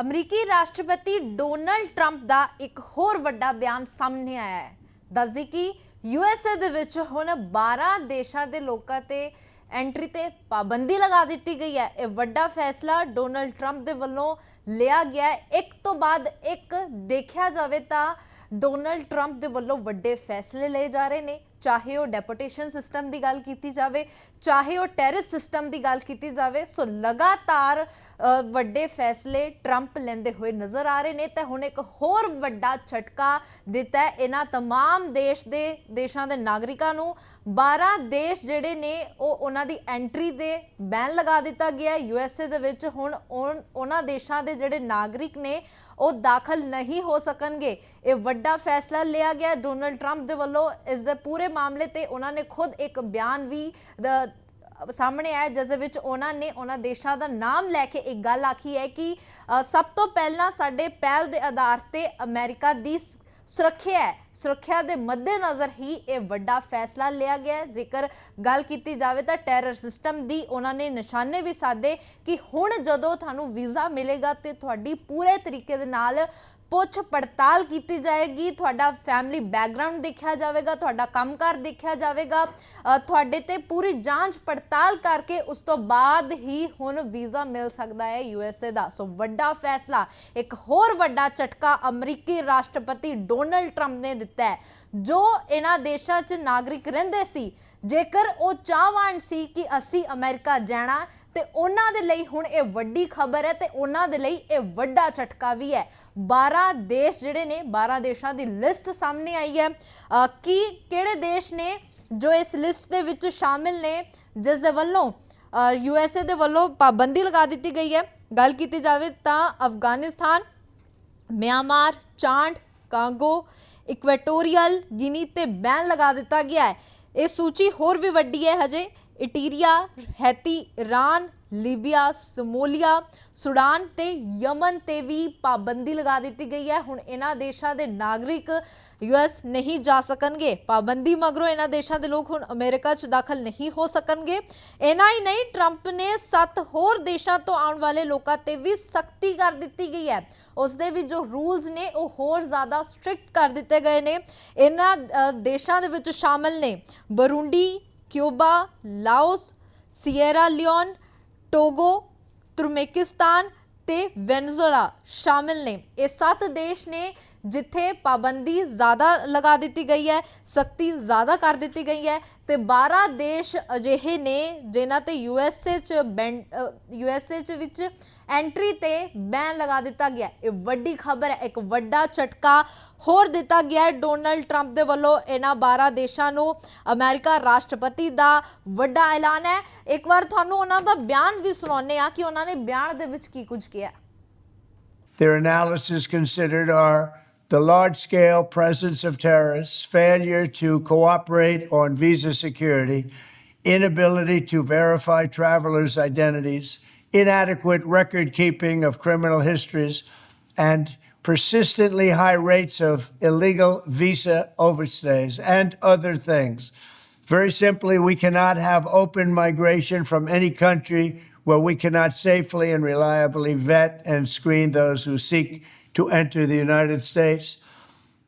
ਅਮਰੀਕੀ ਰਾਸ਼ਟਰਪਤੀ Donald Trump ਦਾ ਇੱਕ ਹੋਰ ਵੱਡਾ ਬਿਆਨ ਸਾਹਮਣੇ ਆਇਆ ਹੈ। ਦੱਸਦੀ ਕਿ ਯੂਐਸਏ ਦੇ ਵਿੱਚ ਹੁਣ 12 ਦੇਸ਼ਾਂ ਦੇ ਲੋਕਾਂ ਤੇ ਐਂਟਰੀ ਤੇ ਪਾਬੰਦੀ ਲਗਾ ਦਿੱਤੀ ਗਈ ਹੈ। ਇਹ ਵੱਡਾ ਫੈਸਲਾ ਡੋਨਲਡ ਟਰੰਪ ਦੇ ਵੱਲੋਂ ਲਿਆ ਗਿਆ ਹੈ। ਇੱਕ ਤੋਂ ਬਾਅਦ ਇੱਕ ਦੇਖਿਆ ਜਾਵੇ ਤਾਂ ਡੋਨਲਡ ਟਰੰਪ ਦੇ ਵੱਲੋਂ ਵੱਡੇ ਫੈਸਲੇ ਲਏ ਜਾ ਰਹੇ ਨੇ। ਚਾਹੇ ਉਹ ਡੈਪੂਟੇਸ਼ਨ ਸਿਸਟਮ ਦੀ ਗੱਲ ਕੀਤੀ ਜਾਵੇ ਚਾਹੇ ਉਹ ਟੈਰਿਫ ਸਿਸਟਮ ਦੀ ਗੱਲ ਕੀਤੀ ਜਾਵੇ ਸੋ ਲਗਾਤਾਰ ਅ, ਵੱਡੇ ਫੈਸਲੇ ਟਰੰਪ ਲੈਂਦੇ ਹੋਏ ਨਜ਼ਰ ਆ ਰਹੇ ਨੇ ਤੇ ਹੁਣ ਇੱਕ ਹੋਰ ਵੱਡਾ ਝਟਕਾ ਦਿੱਤਾ ਹੈ ਇਹਨਾਂ तमाम ਦੇਸ਼ ਦੇ ਦੇਸ਼ਾਂ ਦੇ ਨਾਗਰਿਕਾਂ ਨੂੰ 12 ਦੇਸ਼ ਜਿਹੜੇ ਨੇ ਉਹ ਉਹਨਾਂ ਦੀ ਐਂਟਰੀ ਦੇ ਬੈਨ ਲਗਾ ਦਿੱਤਾ ਗਿਆ ਹੈ ਯੂਐਸਏ ਦੇ ਵਿੱਚ ਹੁਣ ਉਨ- ਉਹਨਾਂ ਦੇਸ਼ਾਂ ਦੇ ਜਿਹੜੇ ਨਾਗਰਿਕ ਨੇ ਉਹ ਦਾਖਲ ਨਹੀਂ ਹੋ ਸਕਣਗੇ ਇਹ ਵੱਡਾ ਫੈਸਲਾ ਲਿਆ ਗਿਆ ਹੈ ਡੋਨਲਡ ਟਰੰਪ ਦੇ ਵੱਲੋਂ ਇਸ ਦੇ ਪੂਰੇ ਮਾਮਲੇ ਤੇ ਉਹਨਾਂ ਨੇ ਖੁਦ ਇੱਕ ਬਿਆਨ ਵੀ ਸਾਹਮਣੇ ਆਇਆ, ਜਿਸ ਦੇ ਵਿੱਚ ਉਹਨਾਂ ਨੇ ਉਹਨਾਂ ਦੇਸ਼ਾਂ ਦਾ ਨਾਮ ਲੈ ਕੇ ਇੱਕ ਗੱਲ ਆਖੀ ਹੈ ਕਿ ਸਭ ਤੋਂ ਪਹਿਲਾਂ ਸਾਡੇ ਪਹਿਲ ਦੇ ਆਧਾਰ ਤੇ ਅਮਰੀਕਾ ਦੀ ਸੁਰੱਖਿਆ ਹੈ। ਸੁਰੱਖਿਆ ਦੇ ਮੱਦੇਨਜ਼ਰ ਹੀ ਇਹ ਵੱਡਾ ਫੈਸਲਾ ਲਿਆ ਗਿਆ ਜੇਕਰ ਗੱਲ ਕੀਤੀ ਜਾਵੇ ਤਾਂ ਟੈਰਰ ਸਿਸਟਮ ਦੀ ਉਹਨਾਂ ਨੇ ਨਿਸ਼ਾਨੇ ਵੀ ਸਾਧੇ ਕਿ ਹੁਣ ਜਦੋਂ ਤੁਹਾਨੂੰ ਵੀਜ਼ਾ ਮਿਲੇਗਾ ਤੇ ਤੁਹਾਡੀ ਪੂਰੇ ਤਰੀਕੇ ਦੇ ਨਾਲ ਪੁੱਛ ਪੜਤਾਲ ਕੀਤੀ ਜਾਏਗੀ, ਤੁਹਾਡਾ ਫੈਮਿਲੀ ਬੈਕਗ੍ਰਾਉਂਡ ਦੇਖਿਆ ਜਾਵੇਗਾ, ਤੁਹਾਡਾ ਕੰਮਕਾਰ ਦੇਖਿਆ ਜਾਵੇਗਾ ਤੁਹਾਡੇ ਤੇ ਪੂਰੀ ਜਾਂਚ ਪੜਤਾਲ ਕਰਕੇ ਉਸ ਤੋਂ ਬਾਅਦ ਹੀ ਹੁਣ ਵੀਜ਼ਾ ਮਿਲ ਸਕਦਾ ਹੈ ਯੂਐਸਏ ਦਾ। ਸੋ ਵੱਡਾ ਫੈਸਲਾ, ਇੱਕ ਹੋਰ ਵੱਡਾ ਝਟਕਾ ਅਮਰੀਕੀ ਰਾਸ਼ਟਰਪਤੀ ਡੋਨਲਡ ਟਰੰਪ ਨੇ ਦਿੱਤਾ ਹੈ, ਜੋ ਇਹਨਾਂ ਦੇਸ਼ਾਂ 'ਚ ਨਾਗਰਿਕ ਰਹਿੰਦੇ ਸੀ ਜੇਕਰ ਉਹ ਚਾਹਵਾਨ ਸੀ ਕਿ ਅਸੀਂ ਅਮਰੀਕਾ ਜਾਣਾ ਤੇ ਉਹਨਾਂ ਦੇ ਲਈ ਹੁਣ ਇਹ ਵੱਡੀ ਖਬਰ ਹੈ ਤੇ ਉਹਨਾਂ ਦੇ ਲਈ ਇਹ ਵੱਡਾ ਝਟਕਾ ਵੀ ਹੈ। 12 ਦੇਸ਼ ਜਿਹੜੇ ਨੇ 12 ਦੇਸ਼ਾਂ ਦੀ ਲਿਸਟ ਸਾਹਮਣੇ ਆਈ ਹੈ। ਅ, ਕੀ ਕਿਹੜੇ ਦੇਸ਼ ਨੇ ਜੋ ਇਸ ਲਿਸਟ ਦੇ ਵਿੱਚ ਸ਼ਾਮਿਲ ਨੇ ਜਿਸ ਦੇ ਵੱਲੋਂ ਯੂਐਸਏ ਦੇ ਵੱਲੋਂ ਪਾਬੰਦੀ ਲਗਾ ਦਿੱਤੀ ਗਈ ਹੈ? ਗੱਲ ਕੀਤੀ ਜਾਵੇ ਤਾਂ Afghanistan Myanmar Chad Congo Equatorial Guinea ਤੇ ਬੈਨ ਲਗਾ ਦਿੱਤਾ ਗਿਆ ਹੈ। ਇਹ ਸੂਚੀ ਹੋਰ ਵੀ ਵੱਡੀ ਹੈ ਹਜੇ। Eritrea, Haiti, Iran, Libya, Somalia, Sudan ਤੇ ਯਮਨ ਤੇ ਵੀ ਪਾਬੰਦੀ ਲਗਾ ਦਿੱਤੀ ਗਈ ਹੈ। ਹੁਣ ਇਹਨਾਂ ਦੇਸ਼ਾਂ ਦੇ ਨਾਗਰਿਕ ਯੂਐਸ ਨਹੀਂ ਜਾ ਸਕਣਗੇ। ਪਾਬੰਦੀ ਮਗਰੋਂ ਇਹਨਾਂ ਦੇਸ਼ਾਂ ਦੇ ਲੋਕ ਹੁਣ ਅਮਰੀਕਾ 'ਚ ਦਾਖਲ ਨਹੀਂ ਹੋ ਸਕਣਗੇ। ਇਹਨਾਂ ਹੀ ਨਹੀਂ, ਟਰੰਪ ਨੇ ਸੱਤ ਹੋਰ ਦੇਸ਼ਾਂ ਤੋਂ ਆਉਣ ਵਾਲੇ ਲੋਕਾਂ ਤੇ ਵੀ ਸਖਤੀ ਕਰ ਦਿੱਤੀ ਗਈ ਹੈ। ਉਸ ਦੇ ਵੀ ਜੋ ਰੂਲਸ ਨੇ, ਉਹ ਹੋਰ ਜ਼ਿਆਦਾ ਸਟ੍ਰਿਕਟ ਕਰ ਦਿੱਤੇ ਗਏ ਨੇ। ਇਹਨਾਂ ਦੇਸ਼ਾਂ ਦੇ ਵਿੱਚ ਸ਼ਾਮਲ ਨੇ Burundi Cuba Laos Sierra Leone Togo Turkmenistan ਤੇ ਵੈਨਜ਼ੂਲਾ ਸ਼ਾਮਿਲ ਨੇ ਇਹ ਸੱਤ ਦੇਸ਼ ਨੇ ਜਿੱਥੇ ਪਾਬੰਦੀ ਜ਼ਿਆਦਾ ਲਗਾ ਦਿੱਤੀ ਗਈ ਹੈ ਸਖਤੀ ਜ਼ਿਆਦਾ ਕਰ ਦਿੱਤੀ ਗਈ ਹੈ ਤੇ 12 ਦੇਸ਼ ਅਜਿਹੇ ਨੇ ਜਿਨ੍ਹਾਂ ਤੇ ਯੂਐਸਏ ਚ ਯੂਐਸਏ ਚ ਵਿੱਚ ਐਂਟਰੀ ਤੇ ਬੈਨ ਲਗਾ ਦਿੱਤਾ ਗਿਆ ਇਹ ਵੱਡੀ ਖਬਰ ਹੈ ਇੱਕ ਵੱਡਾ ਝਟਕਾ ਹੋਰ ਦਿੱਤਾ ਗਿਆ ਹੈ ਡੋਨਲਡ ਟਰੰਪ ਦੇ ਵੱਲੋਂ ਇਹਨਾਂ 12 ਦੇਸ਼ਾਂ ਨੂੰ ਅਮਰੀਕਾ ਰਾਸ਼ਟਰਪਤੀ ਦਾ ਵੱਡਾ ਐਲਾਨ ਹੈ ਇੱਕ ਵਾਰ ਤੁਹਾਨੂੰ ਉਹਨਾਂ ਦਾ ਬਿਆਨ ਵੀ ਸੁਣਾਉਂਦੇ ਆ ਕਿ ਉਹਨਾਂ ਨੇ ਬਿਆਨ ਦੇ ਵਿੱਚ ਕੀ ਕੁਝ ਕਿਹਾ Their analysis considered are the large scale presence of terrorists, failure to cooperate on visa security, inability to verify travelers' identities, inadequate record keeping of criminal histories, and persistently high rates of illegal visa overstays, and other things. Very simply, we cannot have open migration from any country where we cannot safely and reliably vet and screen those who seek to enter the United States.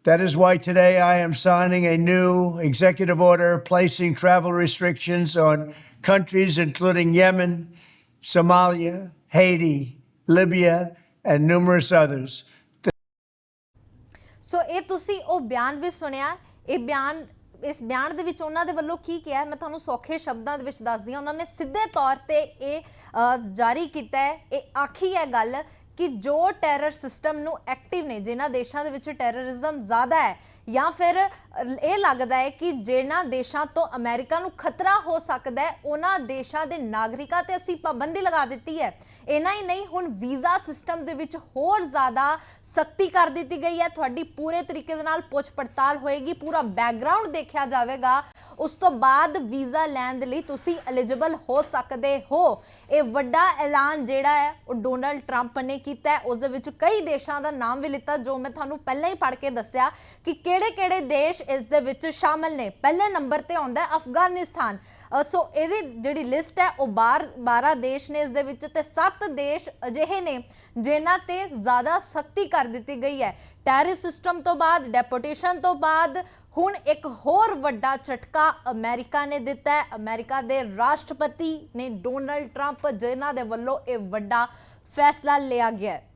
That is why today I am signing a new executive order placing travel restrictions on countries including Yemen, Somalia, Haiti, Libya, and numerous others. ਸੋ ਇਹ ਤੁਸੀਂ ਉਹ ਬਿਆਨ ਵੀ ਸੁਣਿਆ, ਇਹ ਬਿਆਨ, ਇਸ ਬਿਆਨ ਦੇ ਵਿੱਚ ਉਹਨਾਂ ਦੇ ਵੱਲੋਂ ਕੀ ਕਿਹਾ ਮੈਂ ਤੁਹਾਨੂੰ ਸੌਖੇ ਸ਼ਬਦਾਂ ਦੇ ਵਿੱਚ ਦੱਸਦੀ ਹਾਂ। ਉਹਨਾਂ ਨੇ ਸਿੱਧੇ ਤੌਰ ਤੇ ਇਹ ਜਾਰੀ ਕੀਤਾ ਹੈ। ਇਹ ਆਖੀ ਹੈ ਗੱਲ ਕਿ ਜੋ ਟੈਰਰ ਸਿਸਟਮ ਨੂੰ ਐਕਟਿਵ ਨੇ, ਜਿਨ੍ਹਾਂ ਦੇਸ਼ਾਂ ਦੇ ਵਿੱਚ ਟੈਰਰਿਜ਼ਮ ਜ਼ਿਆਦਾ ਹੈ, ਜਾਂ ਫਿਰ ਇਹ ਲੱਗਦਾ ਹੈ ਕਿ ਜਿਹਨਾਂ ਦੇਸ਼ਾਂ ਤੋਂ ਅਮਰੀਕਾ ਨੂੰ ਖਤਰਾ ਹੋ ਸਕਦਾ ਹੈ, ਉਹਨਾਂ ਦੇਸ਼ਾਂ ਦੇ ਨਾਗਰਿਕਾਂ ਤੇ ਅਸੀਂ ਪਾਬੰਦੀ ਲਗਾ ਦਿੱਤੀ ਹੈ। ਇਹਨਾਂ ਹੀ ਨਹੀਂ, ਹੁਣ ਵੀਜ਼ਾ ਸਿਸਟਮ ਦੇ ਵਿੱਚ ਹੋਰ ਜ਼ਿਆਦਾ ਸਖਤੀ ਕਰ ਦਿੱਤੀ ਗਈ ਹੈ। ਤੁਹਾਡੀ ਪੂਰੇ ਤਰੀਕੇ ਦੇ ਨਾਲ ਪੁੱਛ ਪੜਤਾਲ ਹੋਏਗੀ, ਪੂਰਾ ਬੈਕਗ੍ਰਾਉਂਡ ਦੇਖਿਆ ਜਾਵੇਗਾ। ਉਸ ਤੋਂ ਬਾਅਦ ਵੀਜ਼ਾ ਲੈਣ ਦੇ ਲਈ ਤੁਸੀਂ ਐਲੀਜੀਬਲ ਹੋ ਸਕਦੇ ਹੋ। ਇਹ ਵੱਡਾ ਐਲਾਨ ਜਿਹੜਾ ਹੈ, ਉਹ ਡੋਨਲਡ ਟਰੰਪ ਨੇ ਕੀਤਾ ਹੈ। ਉਸ ਦੇ ਵਿੱਚ ਕਈ ਦੇਸ਼ਾਂ ਦਾ ਨਾਮ ਵੀ ਲਿੱਤਾ, ਜੋ ਮੈਂ ਤੁਹਾਨੂੰ ਪਹਿਲਾਂ ਹੀ ਪੜ੍ਹ ਕੇ ਦੱਸਿਆ ਕਿ ਕਿਹੜੇ ਕਿਹੜੇ ਦੇਸ਼ ਇਸ ਦੇ ਵਿੱਚ ਸ਼ਾਮਲ ਨੇ। ਪਹਿਲੇ ਨੰਬਰ ਤੇ ਆਉਂਦਾ ਹੈ ਅਫਗਾਨਿਸਤਾਨ। ਸੋ ਇਹਦੀ ਜਿਹੜੀ ਲਿਸਟ ਹੈ, ਉਹ ਬਾਰ 12 ਦੇਸ਼ ਨੇ ਇਸ ਦੇ ਵਿੱਚ ਤੇ 7 ਦੇਸ਼ ਅਜਿਹੇ ਨੇ ਜਿਨ੍ਹਾਂ ਤੇ ਜ਼ਿਆਦਾ ਸਖਤੀ ਕਰ ਦਿੱਤੀ ਗਈ ਹੈ। ਟੈਰਿਫ ਸਿਸਟਮ ਤੋਂ ਬਾਅਦ, ਡੈਪੋਟੇਸ਼ਨ ਤੋਂ ਬਾਅਦ, ਹੁਣ ਇੱਕ ਹੋਰ ਵੱਡਾ ਝਟਕਾ ਅਮਰੀਕਾ ਨੇ ਦਿੱਤਾ ਹੈ। ਅਮਰੀਕਾ ਦੇ ਰਾਸ਼ਟਰਪਤੀ ਨੇ ਡੋਨਲਡ ਟਰੰਪ, ਜਿਨ੍ਹਾਂ ਦੇ ਵੱਲੋਂ ਇਹ ਵੱਡਾ ਫੈਸਲਾ ਲਿਆ ਗਿਆ ਹੈ।